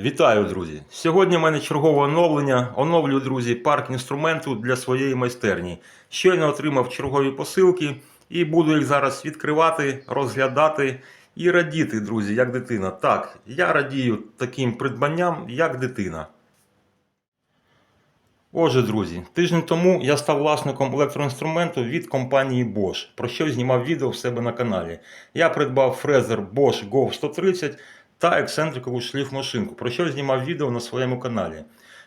Вітаю, друзі! Сьогодні в мене чергове оновлення. Оновлюю, друзі, парк інструменту для своєї майстерні. Щойно отримав чергові посилки і буду їх зараз відкривати, розглядати і радіти, друзі, як дитина. Так, я радію таким придбанням, як дитина. Отже, друзі, тиждень тому я став власником електроінструменту від компанії Bosch, про що знімав відео в себе на каналі. Я придбав фрезер Bosch Go 130 та ексцентрикову шліфмашинку, про що знімав відео на своєму каналі.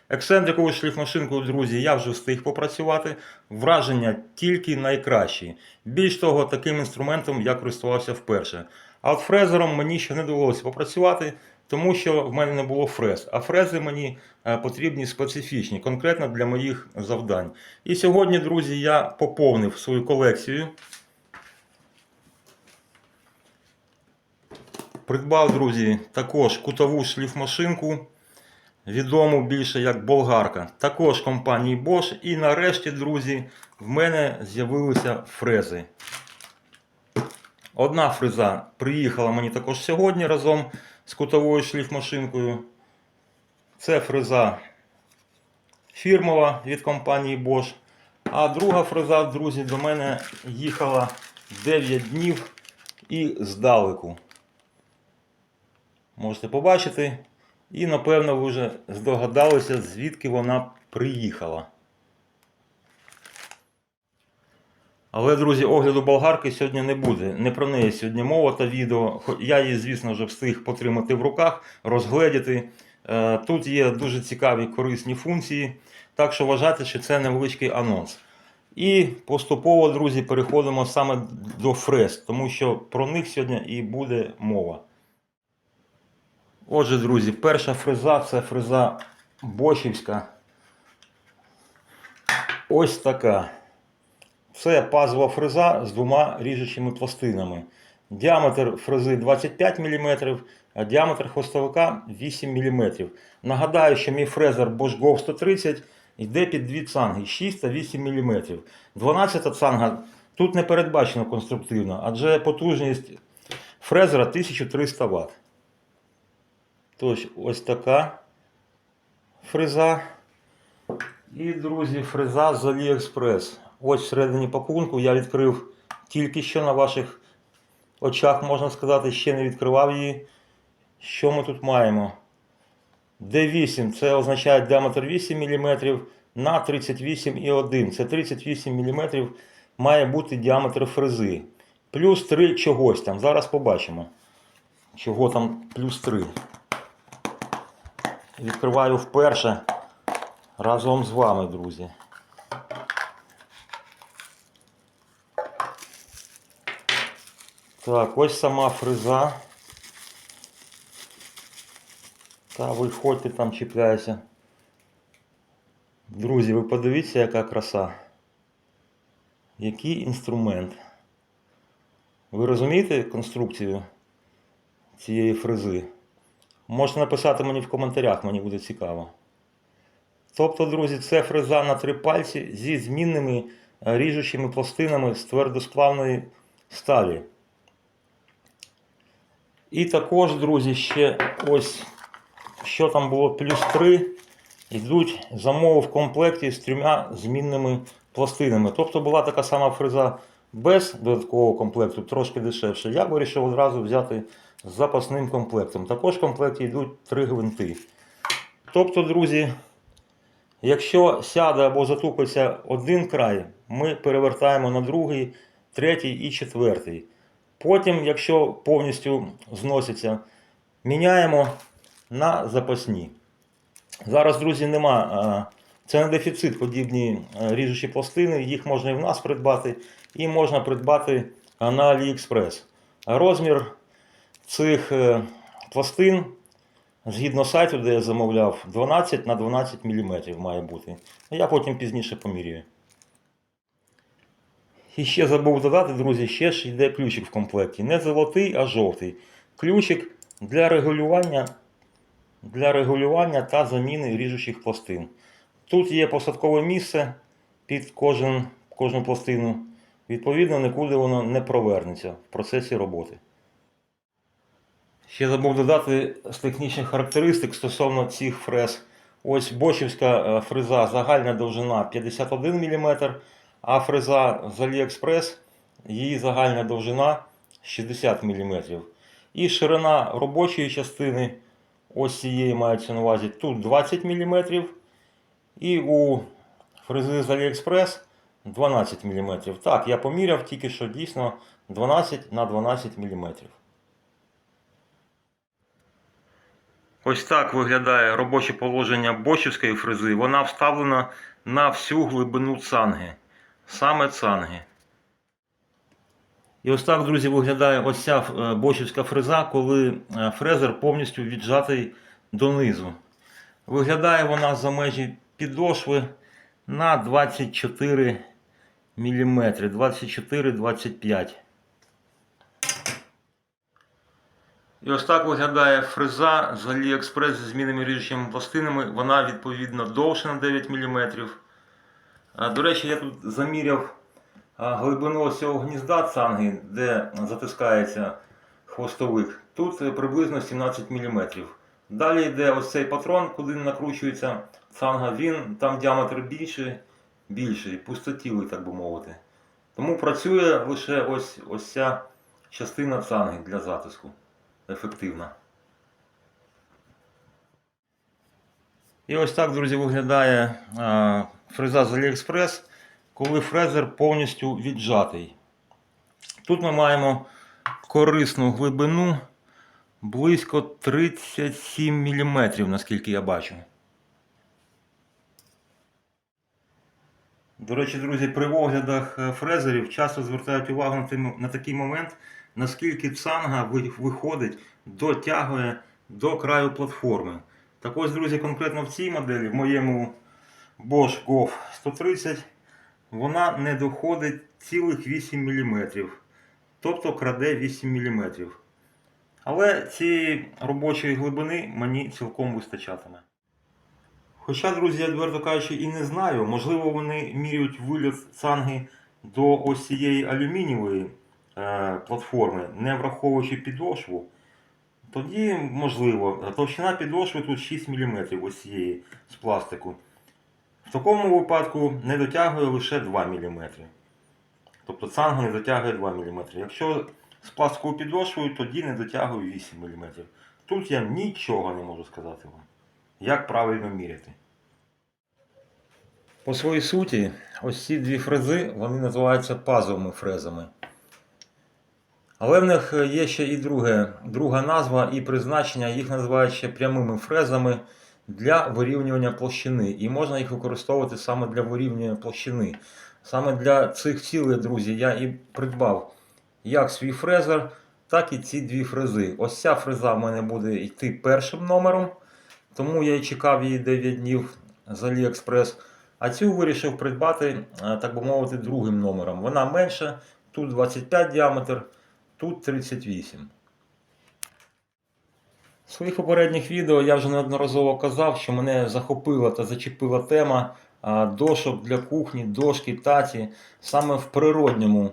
Ексцентрикову шліфмашинку, друзі, я вже встиг попрацювати. Враження тільки найкращі. Більш того, таким інструментом я користувався вперше. А от фрезером мені ще не довелося попрацювати, тому що в мене не було фрез. А фрези мені е, потрібні специфічні, конкретно для моїх завдань. І сьогодні, друзі, я поповнив свою колекцію. Придбав, друзі, також кутову шліфмашинку, відому більше як болгарка. Також компанії Bosch. І нарешті, друзі, в мене з'явилися фрези. Одна фреза приїхала мені також сьогодні разом з кутовою шліфмашинкою. Це фреза фірмова від компанії Bosch. А друга фреза, друзі, до мене їхала 9 днів і здалеку. Можете побачити. І, напевно, ви вже здогадалися, звідки вона приїхала. Але, друзі, огляду болгарки сьогодні не буде. Не про неї сьогодні мова та відео. Я її, звісно, вже встиг потримати в руках, розгледіти. Е, Тут є дуже цікаві корисні функції. Так що вважайте, що це невеличкий анонс. І поступово, друзі, переходимо саме до фрез, тому що про них сьогодні і буде мова. Отже, друзі, перша фреза це фреза Бошівська. Ось така. Це пазова фреза з двома ріжучими пластинами. Діаметр фрези 25 мм, а діаметр хвостовика 8 мм. Нагадаю, що мій фрезер Bosch Go 130 йде під дві цанги 6 та 8 мм. 12 цанга тут не передбачено конструктивно, адже потужність фрезера 1300 Вт. Тож, ось така фреза. І, друзі, фреза з AliExpress. Ось всередині пакунку я відкрив тільки що на ваших очах, можна сказати, ще не відкривав її. Що ми тут маємо? D8 це означає діаметр 8 мм на 38,1. Це 38 мм має бути діаметр фрези. Плюс 3 чогось там. Зараз побачимо. Чого там плюс 3. Відкриваю вперше разом з вами, друзі. Так, ось сама фреза. Та виходьте там чіпляйся. Друзі, ви подивіться, яка краса. Який інструмент. Ви розумієте конструкцію цієї фрези? Можете написати мені в коментарях, мені буде цікаво. Тобто, друзі, це фреза на три пальці зі змінними е, ріжучими пластинами з твердосплавної сталі. І також, друзі, ще ось що там було плюс 3, йдуть замови в комплекті з трьома змінними пластинами. Тобто була така сама фреза без додаткового комплекту, трошки дешевше. Я вирішив одразу взяти з запасним комплектом. Також в комплекті йдуть три гвинти. Тобто, друзі, якщо сяде або затупиться один край, ми перевертаємо на другий, третій і четвертий. Потім, якщо повністю зноситься, міняємо на запасні. Зараз, друзі, нема. Це не дефіцит, подібні ріжучі пластини. Їх можна і в нас придбати, і можна придбати на AliExpress. Розмір цих е, пластин, згідно сайту, де я замовляв, 12 на 12 мм має бути. Я потім пізніше помірюю. І ще забув додати, друзі, ще ж йде ключик в комплекті. Не золотий, а жовтий. Ключик для регулювання, для регулювання та заміни ріжучих пластин. Тут є посадкове місце під кожен, кожну пластину. Відповідно, нікуди воно не провернеться в процесі роботи. Ще забув додати з технічних характеристик стосовно цих фрез. Ось бочівська е, фреза загальна довжина 51 мм, а фреза з AliExpress, її загальна довжина 60 мм. І ширина робочої частини, ось цієї мається на увазі, тут 20 мм. І у фрези з AliExpress 12 мм. Так, я поміряв тільки що дійсно 12 на 12 мм. Ось так виглядає робоче положення бочівської фрези. Вона вставлена на всю глибину цанги. Саме цанги. І ось так, друзі, виглядає ось ця е, бочівська фреза, коли е, фрезер повністю віджатий донизу. Виглядає вона за межі підошви на 24 мм, 24-25 І ось так виглядає фреза з AliExpress зі змінними ріжучими пластинами. Вона відповідно довше на 9 мм. До речі, я тут заміряв глибину ось цього гнізда цанги, де затискається хвостовик. Тут е, приблизно 17 мм. Далі йде ось цей патрон, куди накручується цанга. Він там діаметр більший, більший, пустотілий, так би мовити. Тому працює лише ось, ось ця частина цанги для затиску ефективна. І ось так, друзі, виглядає а, фреза з AliExpress, коли фрезер повністю віджатий. Тут ми маємо корисну глибину близько 37 мм, наскільки я бачу. До речі, друзі, при оглядах е, фрезерів часто звертають увагу на, такий момент, наскільки цанга виходить, дотягує до краю платформи. Так ось, друзі, конкретно в цій моделі, в моєму Bosch Golf 130, вона не доходить цілих 8 мм. Тобто краде 8 мм. Але цієї робочої глибини мені цілком вистачатиме. Хоча, друзі, я відверто кажучи, і не знаю, можливо, вони міряють виліт цанги до ось цієї алюмінієвої е, платформи, не враховуючи підошву. Тоді, можливо, товщина підошви тут 6 мм ось цієї з пластику. В такому випадку не дотягує лише 2 мм. Тобто цанга не дотягує 2 мм. Якщо з пластиковою підошвою, тоді не дотягує 8 мм. Тут я нічого не можу сказати вам. Як правильно міряти? По своїй суті, ось ці дві фрези вони називаються пазовими фрезами. Але в них є ще і друге, друга назва і призначення, їх називають ще прямими фрезами для вирівнювання площини. І можна їх використовувати саме для вирівнювання площини. Саме для цих цілей, друзі, я і придбав як свій фрезер, так і ці дві фрези. Ось ця фреза в мене буде йти першим номером, тому я і чекав її 9 днів з AliExpress. А цю вирішив придбати, е, так би мовити, другим номером. Вона менша, тут 25 діаметр, тут 38. В своїх попередніх відео я вже неодноразово казав, що мене захопила та зачепила тема дошок для кухні, дошки, таці саме в природньому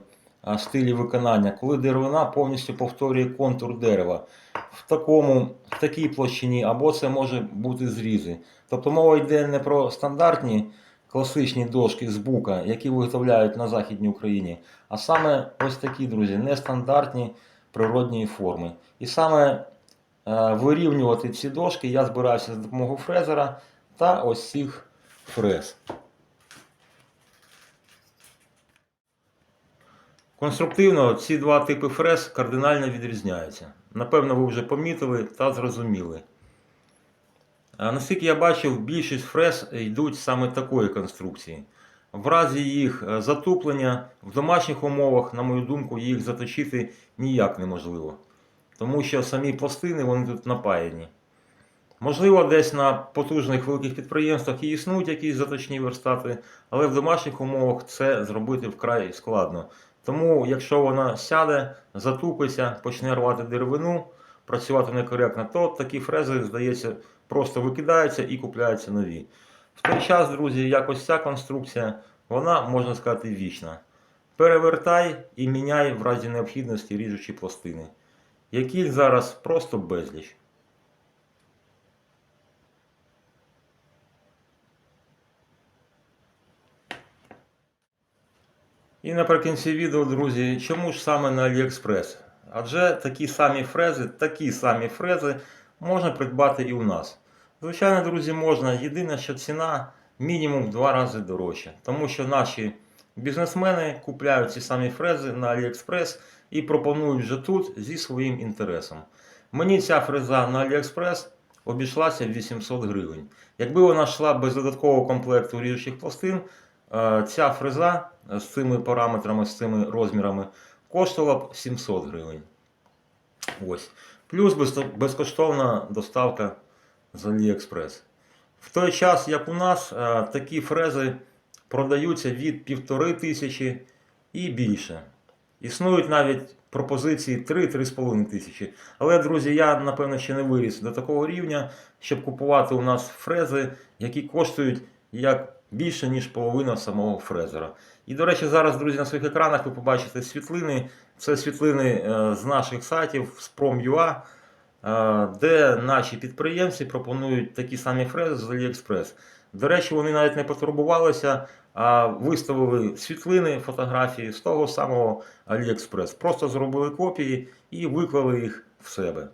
стилі виконання, коли деревина повністю повторює контур дерева в, такому, в такій площині, або це може бути зрізи. Тобто мова йде не про стандартні класичні дошки з бука, які виготовляють на Західній Україні, а саме ось такі, друзі, нестандартні природні форми. І саме е, вирівнювати ці дошки я збираюся за допомогою фрезера та ось цих фрез. Конструктивно ці два типи фрез кардинально відрізняються. Напевно, ви вже помітили та зрозуміли. А Наскільки я бачив, більшість фрез йдуть саме такої конструкції. В разі їх е, затуплення в домашніх умовах, на мою думку, їх заточити ніяк неможливо. Тому що самі пластини вони тут напаяні. Можливо, десь на потужних великих підприємствах і існують якісь заточні верстати, але в домашніх умовах це зробити вкрай складно. Тому, якщо вона сяде, затупиться, почне рвати деревину, працювати некоректно, то такі фрези, здається, просто викидаються і купляються нові. В той час, друзі, якось ця конструкція, вона, можна сказати, вічна. Перевертай і міняй в разі необхідності ріжучі пластини. яких зараз просто безліч. І наприкінці відео, друзі, чому ж саме на AliExpress? Адже такі самі фрези, такі самі фрези можна придбати і у нас. Звичайно, друзі, можна. Єдине, що ціна мінімум в два рази дорожча. Тому що наші бізнесмени купляють ці самі фрези на AliExpress і пропонують вже тут зі своїм інтересом. Мені ця фреза на AliExpress обійшлася в 800 гривень. Якби вона йшла без додаткового комплекту ріжучих пластин, ця фреза з цими параметрами, з цими розмірами коштувала б 700 гривень. Ось. Плюс безкоштовна доставка з AliExpress. В той час, як у нас, е, такі фрези продаються від 1500 і більше. Існують навіть пропозиції 3-3,5 тисячі. Але, друзі, я напевно ще не виріс до такого рівня, щоб купувати у нас фрези, які коштують як більше, ніж половина самого фрезера. І, до речі, зараз, друзі, на своїх екранах ви побачите світлини. Це світлини е, з наших сайтів з Prom.ua, е, де наші підприємці пропонують такі самі фрези з AliExpress. До речі, вони навіть не потурбувалися, а виставили світлини, фотографії з того самого AliExpress. Просто зробили копії і виклали їх в себе.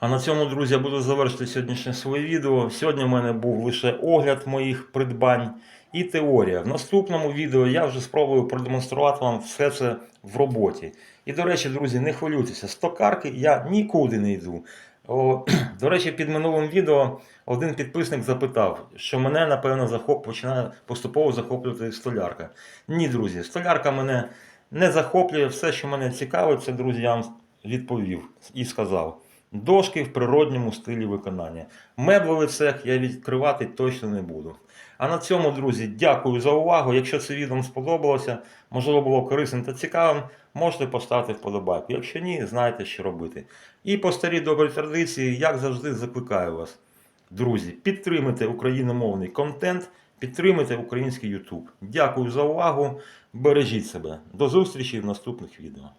А на цьому, друзі, я буду завершити сьогоднішнє своє відео. Сьогодні в мене був лише огляд моїх придбань і теорія. В наступному відео я вже спробую продемонструвати вам все це в роботі. І, до речі, друзі, не хвилюйтеся, з токарки я нікуди не йду. О, до речі, під минулим відео один підписник запитав, що мене, напевно, захоп... починає поступово захоплювати столярка. Ні, друзі, столярка мене не захоплює. Все, що мене цікавить, це, друзі, я вам відповів і сказав. Дошки в природньому стилі виконання. Меблевий цех я відкривати точно не буду. А на цьому, друзі, дякую за увагу. Якщо це відео сподобалося, можливо було корисним та цікавим, можете поставити вподобайку. Якщо ні, знаєте, що робити. І по старій добрій традиції, як завжди, закликаю вас, друзі, підтримуйте україномовний контент, підтримуйте український YouTube. Дякую за увагу. Бережіть себе. До зустрічі в наступних відео.